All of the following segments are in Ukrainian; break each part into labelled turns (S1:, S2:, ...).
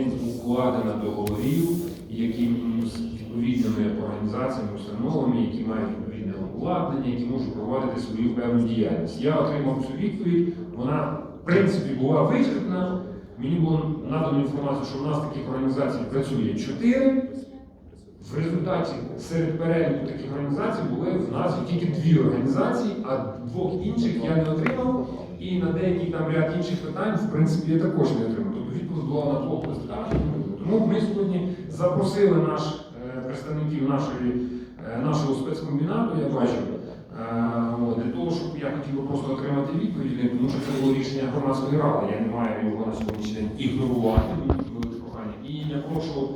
S1: день укладено договорів, які з відповідними організаціями, установами, які мають відповідне обладнання, які можуть проводити свою певну діяльність. Я отримав цю відповідь. Вона в принципі була вичерпна. Мені було надано інформацію, що в нас таких організацій працює чотири. В результаті серед переліку таких організацій були в назві тільки дві організації, а двох інших я не отримав. І на деякий там ряд інших питань, в принципі, я також не отримав. Була на двох листах. Тому ми сьогодні запросили наш, е, представників нашої, е, нашого спецкомбінату, я бачу, е, для того, щоб я хотів просто отримати відповіді, тому що це було рішення громадської ради. Я не маю його на сьогоднішній день ігнорувати. І я прошу,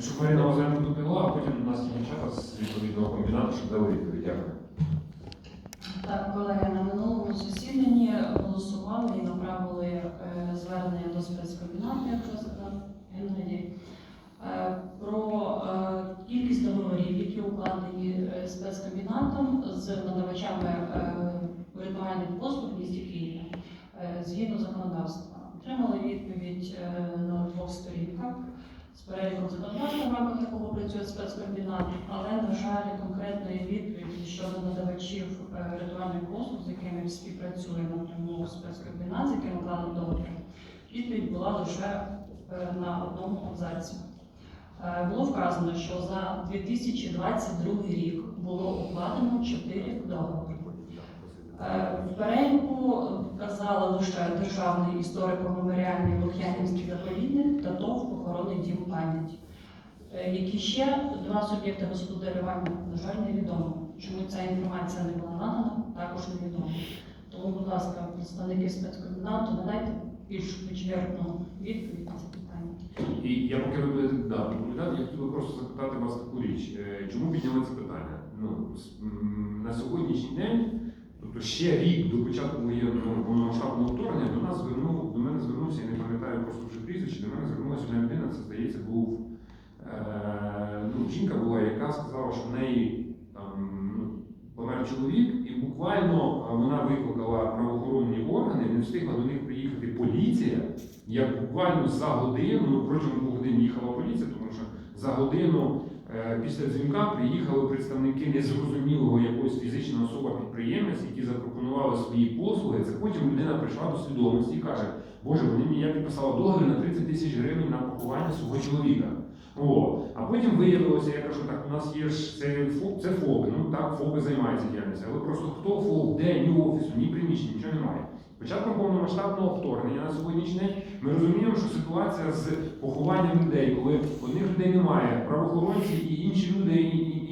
S1: щоб Марина Озерна допила, а потім у нас є дівчата з відповідного комбінату, щоб дали відповідь. Дякую.
S2: Так, колеги, на минулому засіданні голосували і направили е, звернення до спецкомбінату, якщо сказав Геннадій, е, про е, кількість договорів, які укладені спецкомбінатом з надавачами ритуальних послуг в місті Києві згідно законодавства. Отримали відповідь на двох сторінках з переліком законодавства, в рамках якого працює спецкомбінат, але, на жаль, конкретної відповіді щодо надавачів е, ритуальних послуг, з якими співпрацює напряму спецкомбінат, з яким укладено договір, відповідь була лише е, на одному абзаці. Е, Було вказано, що за 2022 рік було укладено 4 договори. В переліку вказали лише Державний історико-меморіальний Які ще два суб'єкти господарювання, на жаль, невідомо. Чому ця інформація не була надана, також невідомо. Тому, будь ласка, представники спецкомбінату, надайте більш вичерпну відповідь на це питання.
S1: І я поки ви будете да, доповідати, я хотів просто запитати вас таку річ. Е, Чому підняли це питання? Ну, на сьогоднішній день, тобто ще рік до початку воєнного повномасштабного вторгнення, до нас звернув, до мене звернувся, я не пам'ятаю просто вже прізвище, до мене звернулася людина, це здається, був е, ну, жінка була, яка сказала, що в неї там ну, помер чоловік, і буквально е, вона викликала правоохоронні органи, не встигла до них приїхати поліція. Як буквально за годину, ну протягом двох годин їхала поліція, тому що за годину е, після дзвінка приїхали представники незрозумілого якоїсь фізична особа підприємець, які запропонували свої послуги. Це потім людина прийшла до свідомості і каже, Боже, вони мені я підписала договір на 30 тисяч гривень на поховання свого чоловіка. О, а потім виявилося, я кажу, так у нас є ж це ФОП, це ФОБи. ну так, ФОБи займаються діяльністю, але просто хто ФОБ, де, ні офісу, ні приміщення, нічого немає. Початком повномасштабного вторгнення на сьогоднішній день ми розуміємо, що ситуація з похованням людей, коли одних людей немає, правоохоронці і інші люди,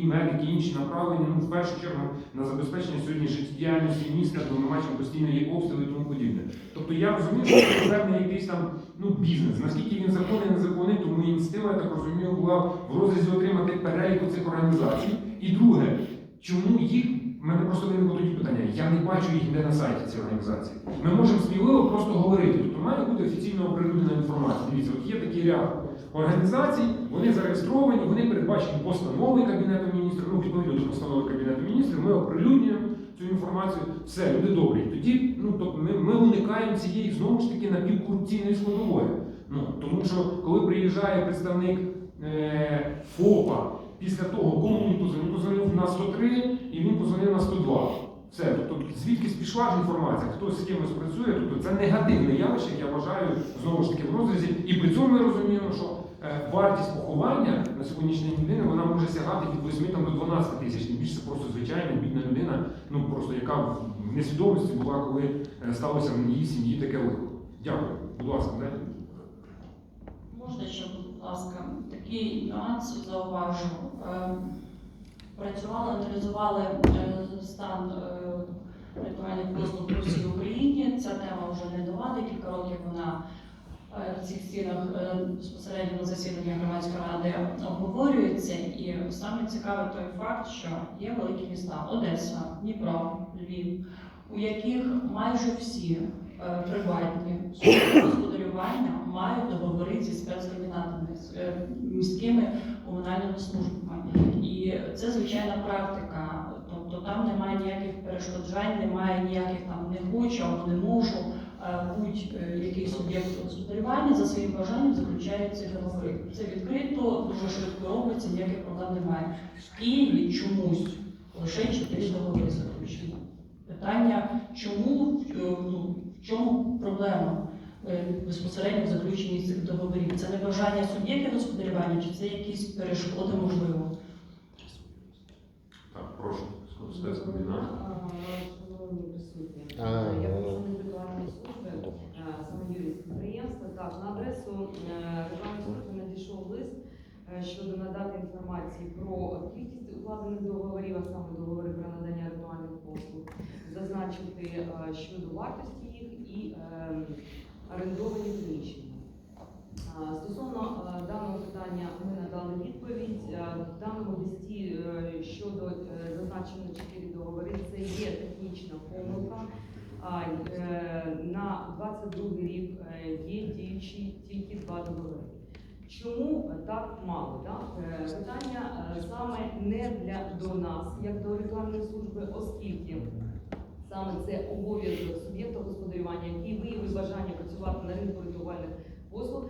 S1: медики, інші направлені ну, в першу чергу на забезпечення сьогодні життєдіяльності міста, бо ми бачимо постійно є обстріли і тому подібне. Тобто я розумію, що це певний якийсь там ну, бізнес. Наскільки він законний, незаконний, тому ініціатива, я так розумію, була в розрізі отримати перелік цих організацій. І друге, чому їх у мене просто виникло тоді питання. Я не бачу їх ніде на сайті цієї організації. Ми можемо сміливо просто говорити. Тобто має бути офіційно оприлюднена інформація. Дивіться, от є такий ряд організацій, вони зареєстровані, вони передбачені постанови Кабінету міністрів, ну відповідно до постанови Кабінету міністрів, ми оприлюднюємо цю інформацію. Все, люди добрі. Тоді ну, тобто ми, ми уникаємо цієї знову ж таки напівкорупційної складової. Ну, тому що коли приїжджає представник е, ФОПа, після того, кому він позвонив, позвонив на 103 і він позвонив на 102. Все, тобто звідки пішла ж інформація, хтось з кимось працює, тобто це негативне явище, як я вважаю, знову ж таки в розрізі. І при цьому ми розуміємо, що е, вартість поховання на сьогоднішній день вона може сягати від 8 там, до 12 тисяч. Тим більше це просто звичайна бідна людина, ну просто яка в несвідомості була, коли е, сталося в її сім'ї таке лихо. Дякую. Будь ласка, дайте.
S2: Ласка, такий нюанс зауважу. Е, Працювали, аналізували е, стан е, ритуальних послуг у всій Україні. Ця тема вже не нова, декілька років вона е, в цих стінах е, безпосередньо на засіданні громадської ради обговорюється. І саме цікавий той факт, що є великі міста Одеса, Дніпро, Львів, у яких майже всі е, приватні суб'єкти господарювання мають договори зі спецкомбінатами, з е, міськими комунальними службами. І це звичайна практика. Тобто там немає ніяких перешкоджань, немає ніяких там не хочу або не можу. е, будь-який суб'єкт господарювання за своїм бажанням заключає ці договори. Це відкрито, дуже швидко робиться, ніяких проблем немає. В Києві чомусь лише чотири договори заключені. Питання, чому, е, ну, в чому проблема безпосередньо в заключенні цих договорів? Це не бажання суб'єктів господарювання, чи це якісь перешкоди можливо?
S1: Так, прошу,
S3: Шановні присутні, я
S4: ну,
S3: працівник ритуальної служби, е, саме юрист підприємства. Так, на адресу е, ритуальної служби надійшов лист е, щодо надати інформації про кількість укладених договорів, а саме договори про надання ритуальних послуг, зазначити е, щодо вартості їх і е, орендовані приміщення. Стосовно е, даного питання ми надали відповідь. Е, В даному листі е, щодо зазначено чотири договори, це є технічна помилка. На 22 рік є діючі тільки два договори. Чому так мало? Е, Питання саме не для до нас, як до ритуальної служби, оскільки саме це обов'язок суб'єкта господарювання, який виявив бажання працювати на ринку ритуальних послуг,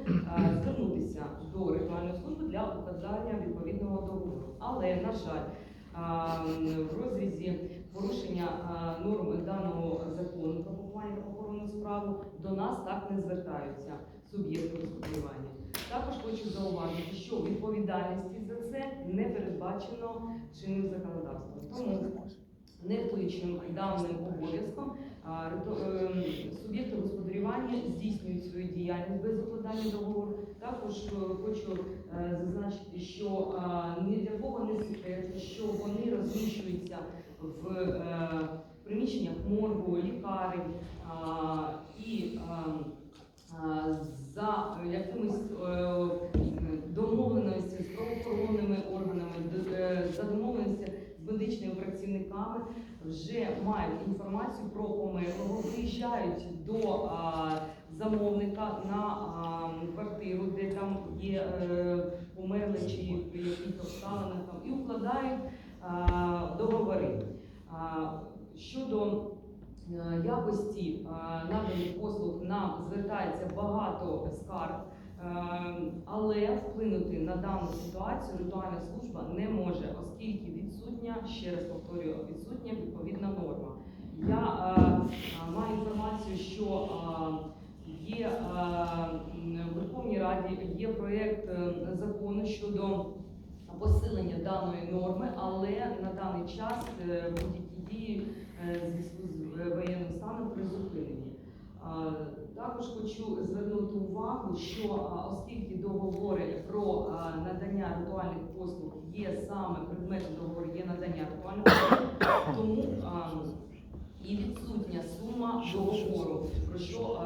S3: звернутися до ритуальної служби для укладання відповідного договору. Але, на жаль, в розрізі порушення е, норм даного закону про поховання та справу до нас так не звертаються суб'єкти господарювання. Також хочу зауважити, що відповідальності за це не передбачено чинним законодавством. Тому нехтуючим даним обов'язком ем, суб'єкти господарювання здійснюють свою діяльність без укладання договору. Також е, хочу е, зазначити, що ні для кого не секрет, що вони розміщуються в е, приміщеннях моргу, лікарень і за якимись домовленостями з правоохоронними органами, д- е, за домовленостями з медичними працівниками вже мають інформацію про померлого, виїжджають до а, замовника на а, квартиру, де там є е, померлий чи при яких там, і укладають а, договори. А, щодо е, якості наданих послуг нам звертається багато скарг. Е, Але вплинути на дану ситуацію ритуальна служба не може, оскільки відсутня, ще раз повторюю, відсутня відповідна норма. Я е, е, маю інформацію, що е, є е, м, в Верховній Раді є проєкт е, закону щодо посилення даної норми, але на даний час е, будь-які дії е, зв'язку з е, воєнним станом призупинені. Також хочу звернути увагу, що оскільки договори про надання ритуальних послуг є саме предметом договору, є надання ритуальних послуг, тому і відсутня сума договору, про що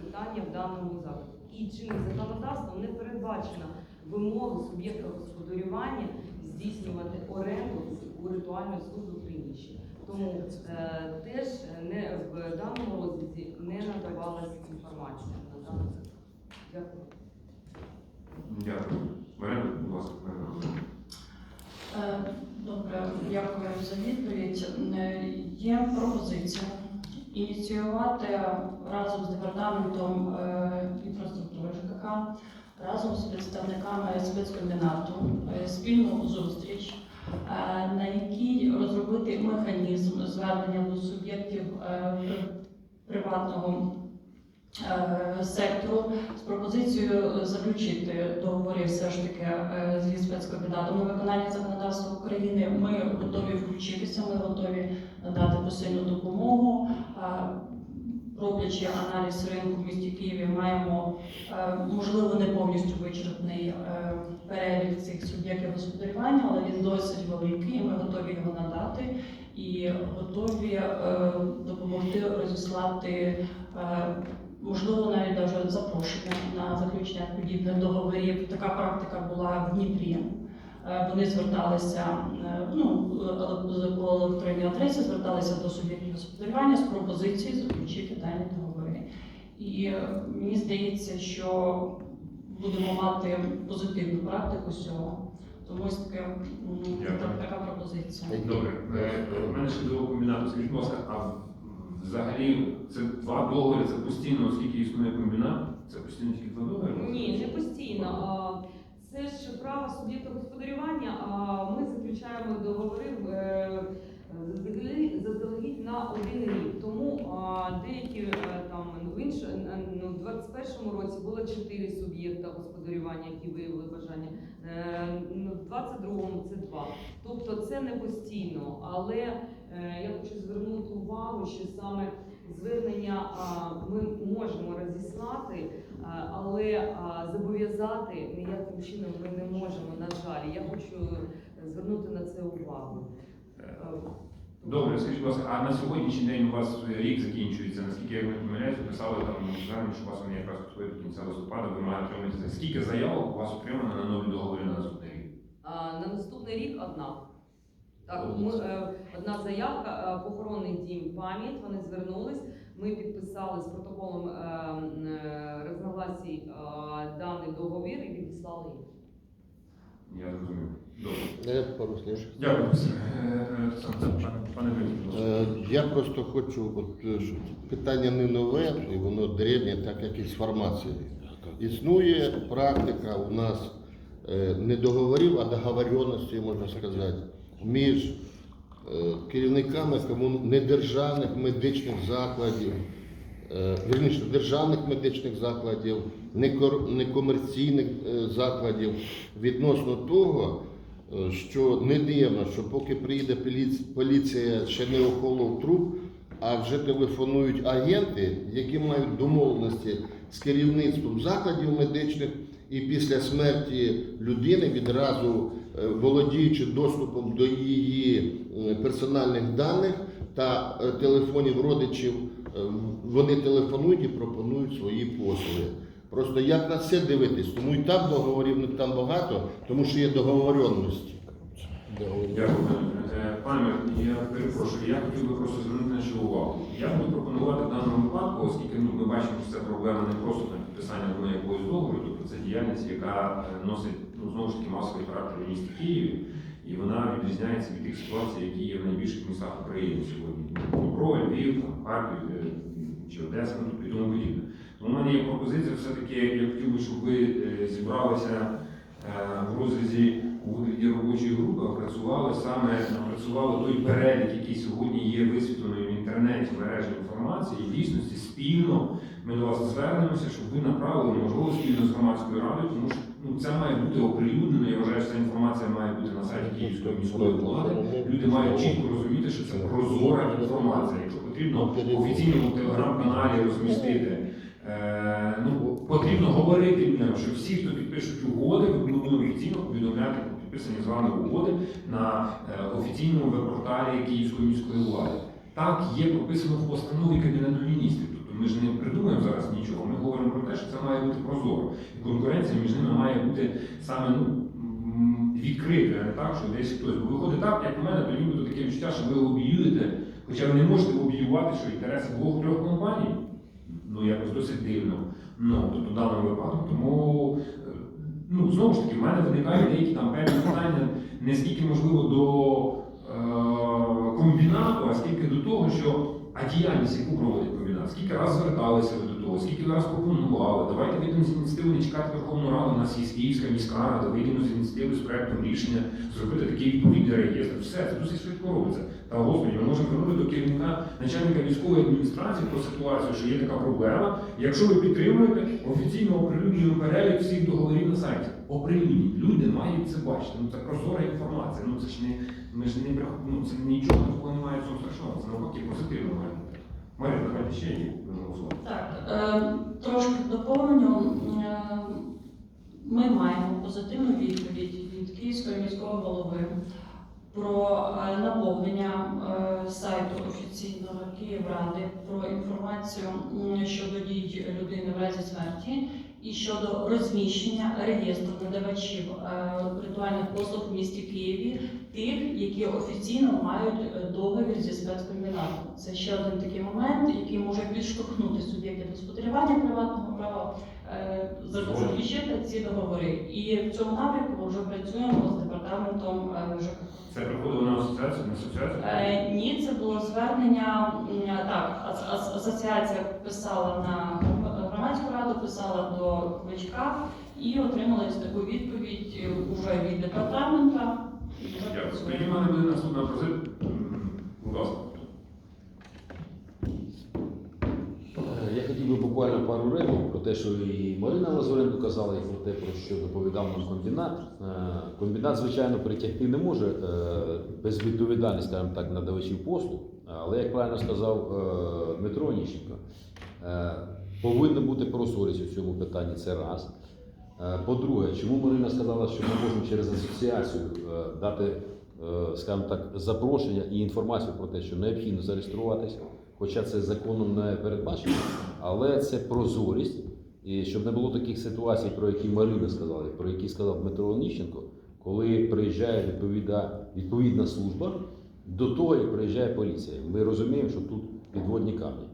S3: питання в даному запиті. І чинним законодавством не передбачена вимога суб'єкта господарювання здійснювати оренду у ритуальної служби приміщення. Тому е, теж не в даному розгляді не надавалася інформація на дану тему. Дякую.
S1: Дякую. Марина, будь ласка, Марина.
S2: Е, Добре, дякую за відповідь. Е, Є пропозиція ініціювати разом з департаментом е, інфраструктури ЖКХ, разом з представниками спецкомбінату спільну зустріч, звернення до суб'єктів е, приватного е, сектору з пропозицією заключити договори все ж таки е, зі спецкомбінатом на виконання законодавства України. Ми готові включитися, ми готові надати посильну допомогу. Роблячи аналіз ринку в місті Києві, маємо можливо не повністю вичерпний перелік цих суб'єктів господарювання, але він досить великий. і Ми готові його надати і готові е, допомогти розіслати е, можливо, навіть даже запрошення на заключення подібних договорів. Така практика була в Дніпрі. Е, Вони зверталися ну, по електронній адресі, зверталися до суб'єктів господарювання з пропозицією заключити дані договори. І мені здається, що будемо мати позитивну практику з цього. Тому ось така пропозиція.
S1: Добре. Е, У мене ще до комбінату. Скажіть, будь ласка, а взагалі це два договори, це постійно, оскільки існує комбінат, це постійно тільки два договори.
S3: Ні, не постійно. Це ж право суб'єкта господарювання. А ми заключаємо договори е, заздалегідь на один рік. Тому деякі е, там в інш, е, ну, 21-му році було чотири суб'єкта господарювання, які виявили бажання. Е, ну, В 22-му це два. Тобто це не постійно, але е, я хочу звернути увагу, що саме звернення ми можемо розіслати. Але а, зобов'язати ніяким чином ми не можемо, на жаль. Я хочу звернути на це увагу.
S1: Е,
S3: Е,
S1: Добре, скажіть, будь ласка, а на сьогоднішній день у вас рік закінчується, наскільки я не помиляюсь, писали там звернення, що у вас вони якраз підходять до кінця листопада, ви маєте отримати. Скільки заявок у вас отримано на нові договори на наступний рік?
S3: А, На наступний рік одна. Так, ми, е, одна заявка, е, похоронний дім пам'ять. Вони звернулись. Ми підписали з протоколом е, е, розногласій е, даний договір і відіслали їм.
S1: Я зрозумів. Добре.
S4: Слів.
S1: Дякую. Е, е.
S4: Е, Я просто хочу, от, е, що питання не нове, і воно древнє, так як і з формацією. Існує практика у нас е, не договорів, а договоренності, можна сказати, між е, керівниками недержавних медичних закладів, е, вірніше, державних медичних закладів, некомерційних е, закладів відносно того, е, що не дивно, що поки приїде поліція, ще не охолов труп, а вже телефонують агенти, які мають домовленості з керівництвом закладів медичних, і після смерті людини відразу е, володіючи доступом до її е, персональних даних та е, телефонів родичів, е, вони телефонують і пропонують свої послуги. Просто як на це дивитись? Тому і так договорів не там багато, тому що є договоренності.
S1: Дякую. Е, Пане, я перепрошую, я хотів би просто звернути на що увагу. Я буду пропонувати в даному випадку, оскільки ну, ми бачимо, що це проблема не просто там, підписання до якогось договору, тобто це діяльність, яка е, носить ну, знову ж таки масовий характер в місті Києві, і вона відрізняється від тих ситуацій, які є в найбільших містах України сьогодні. Дніпро, Львів, там, Харків е, чи Одеса, ну, тобто і тому подібне. В мене є пропозиція все-таки, я хотів би, щоб ви е, зібралися е, в розрізі у вигляді робочої групи, опрацювали саме напрацювали той перелік, який сьогодні є висвітлений в інтернеті мережі інформації, і в дійсності спільно ми до вас звернемося, щоб ви направили, можливо, спільно з громадською радою, тому що ну, це має бути оприлюднено. Я вважаю, що ця інформація має бути на сайті Київської міської влади. Люди мають чітко розуміти, що це прозора інформація. Якщо потрібно в офіційному телеграм-каналі розмістити. Е, ну, потрібно говорити людям, що всі, хто підпишуть угоди, ви повинні офіційно повідомляти про підписані з вами угоди на е, офіційному веб-порталі Київської міської влади. Так є прописано в постанові Кабінету міністрів. Тобто ми ж не придумуємо зараз нічого. Ми говоримо про те, що це має бути прозоро. І конкуренція між ними має бути саме ну, м, відкритою, а не так, що десь хтось. Бо виходить так, як у мене, то нібито таке відчуття, що ви лобіюєте, хоча ви не можете лобіювати, що інтереси двох-трьох компаній ну якось досить дивно. Ну, тобто в даному випадку. Тому е, ну, знову ж таки, в мене виникають деякі там певні питання не скільки можливо до е, комбінату, а скільки до того, що а діяльність, яку проводить комбінат, скільки раз зверталися ви до того, скільки раз пропонували, давайте вийдемо з ініціативи, не чекати Верховну Раду, у нас є Київська міська рада, вийдемо з ініціативи з проектом рішення, зробити такий відповідний реєстр. Все, це досить швидко робиться. Та ми можемо звернути до керівника начальника військової адміністрації про ситуацію, що є така проблема. Якщо ви підтримуєте, офіційно оприлюднюємо перелік всіх договорів на сайті. Оприлюдніть. Люди мають це бачити. Ну це прозора інформація. Ну це ж не ми ж не ну, це нічого такого немає цього страшного. Це навпаки позитивно має. Марія, давайте ще є.
S2: Так, е, трошки доповню. Е, Ми маємо позитивну відповідь від Київського міського голови про е, наповнення е, сайту офіційного Київради про інформацію щодо дій людини в разі смерті і щодо розміщення реєстру надавачів е, ритуальних послуг в місті Києві, тих, які офіційно мають е, договір зі спецкомбінатом. Це ще один такий момент, який може підштовхнути суб'єктів господарювання приватного права е, заключити ці договори. І в цьому напрямку ми вже працюємо з департаментом ЖКХ.
S1: Це приходило на асоціацію, на асоціацію?
S2: Е, Ні, це було звернення. Так, ас- ас- асоціація писала на громадську раду, писала до Кличка і отримала ось таку відповідь е, уже від департамента.
S1: Тоді в мене буде наступна пропозиція. Будь ласка.
S5: Е, Я хотів би буквально пару речень про те, що і Марина Лазуренко казала, і про те, про що доповідав нам комбінат. Е, Комбінат, звичайно, притягти не може без відповідальності, скажімо так, надавачів послуг. Але, як правильно сказав Дмитро Ніщенко, повинна бути прозорість у цьому питанні. Це раз. Е, По-друге, чому Марина сказала, що ми можемо через асоціацію е, дати, е, скажімо так, запрошення і інформацію про те, що необхідно зареєструватися, хоча це законом не передбачено, але це прозорість, і щоб не було таких ситуацій, про які Марина сказала, про які сказав Дмитро Оніщенко, коли приїжджає відповідна, відповідна служба до того, як приїжджає поліція. Ми розуміємо, що тут підводні камні.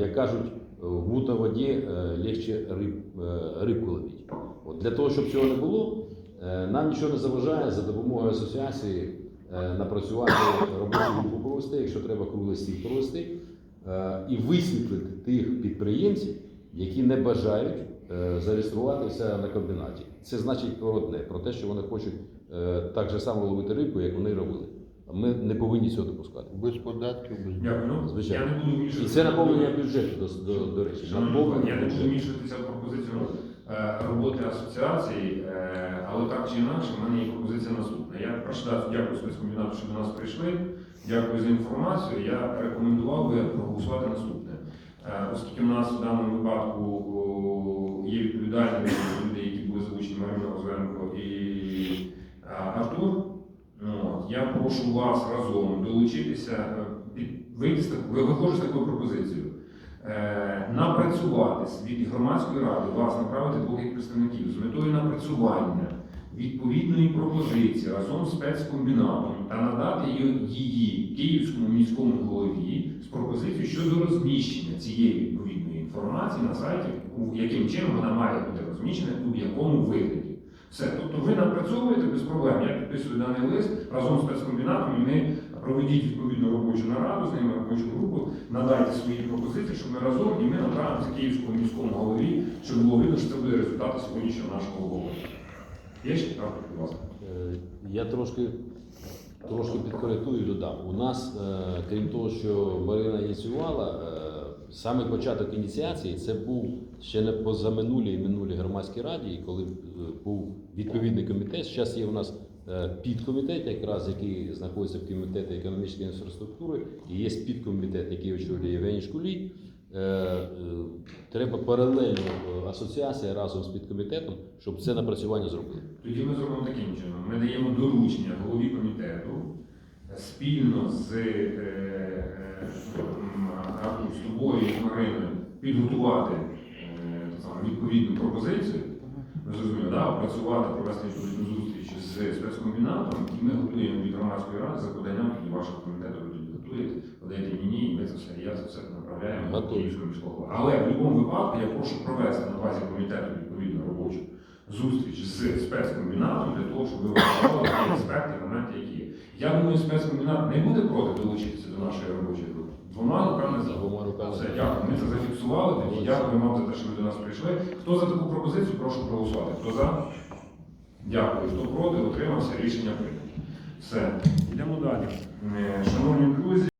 S5: Як кажуть, в мутній воді е, легше риб, е, рибку ловити. От для того, щоб цього не було, е, нам нічого не заважає за допомогою асоціації напрацювати робочу групу провести, якщо треба круглий стіл провести, і висвітлити тих підприємців, які не бажають зареєструватися на комбінаті. Це значить про одне, про те, що вони хочуть так же само ловити рибку, як вони робили. Ми не повинні цього допускати.
S4: Без податків, без
S1: Дякую. Ну,
S5: Звичайно.
S1: Я не буду
S5: І це наповнення бюджету, до, до, до речі.
S1: Шановні колеги, Я не буду
S5: бюджету.
S1: вмішуватися в пропозицію е, роботи асоціації, е, але так чи інакше, в мене є пропозиція наступна. Я дати дякую спецкомбінату, що до нас прийшли. Дякую за інформацію. Я рекомендував би проголосувати наступне. Е, Оскільки в нас в даному випадку о, є відповідальні люди, які були залучені Марина Озеренко і е, Артур. Я прошу вас разом долучитися, е, вийти виходжу з такою пропозицією. Е, напрацювати від громадської ради вас направити двох представників з метою напрацювання відповідної пропозиції разом з спецкомбінатом та надати її київському міському голові з пропозицією щодо розміщення цієї відповідної інформації на сайті, яким чином вона має бути розміщена, у якому вигляді. Все, тобто ви напрацьовуєте без проблем. Я підписую даний лист разом з спецкомбінатом, ми проведіть відповідну робочу нараду з ними робочу групу, надайте свої пропозиції, щоб ми разом і ми направимо це київському міському голові, щоб було видно, що це буде результати сьогоднішнього нашого обговорення. Є ще правда, будь ласка.
S5: Е, Я трошки, трошки підкоректую і додам. У нас, е, крім того, що Марина ініціювала, е, саме початок ініціації це був ще не позаминулій і минулій громадській раді, коли е, був відповідний комітет. Зараз є у нас е, підкомітет, якраз який знаходиться в комітеті економічної інфраструктури, і є підкомітет, який очолює Євгеній Шкулій. Е, Треба паралельно асоціація разом з підкомітетом, щоб це напрацювання зробили.
S1: Тоді ми зробимо таким чином. Ми даємо доручення голові комітету спільно з, е, е, м, Артур, з тобою Мариною підготувати е, відповідну пропозицію. Ви зрозуміли, да? опрацювати, провести відповідну зустріч з спецкомбінатом, і ми готуємо від громадської ради за поданням тоді вашого комітету готуєте, подаєте мені, і ми це все, я це все направляємо до
S5: Готові.
S1: Міського. Але в будь-якому випадку я прошу провести на базі комітету відповідну робочу зустріч з спецкомбінатом для того, щоб ви врахували ті аспекти, моменти, які є. Я думаю, спецкомбінат не буде проти долучитися до нашої робочої. Двома руками за.
S5: Двома руками.
S1: Все, дякую. Ми це зафіксували. Тоді дякую вам за те, що ви до нас прийшли. Хто за таку пропозицію, прошу проголосувати. Хто за? Дякую. Хто проти, отримався. рішення прийнято. Все. Йдемо далі. Е, Шановні друзі.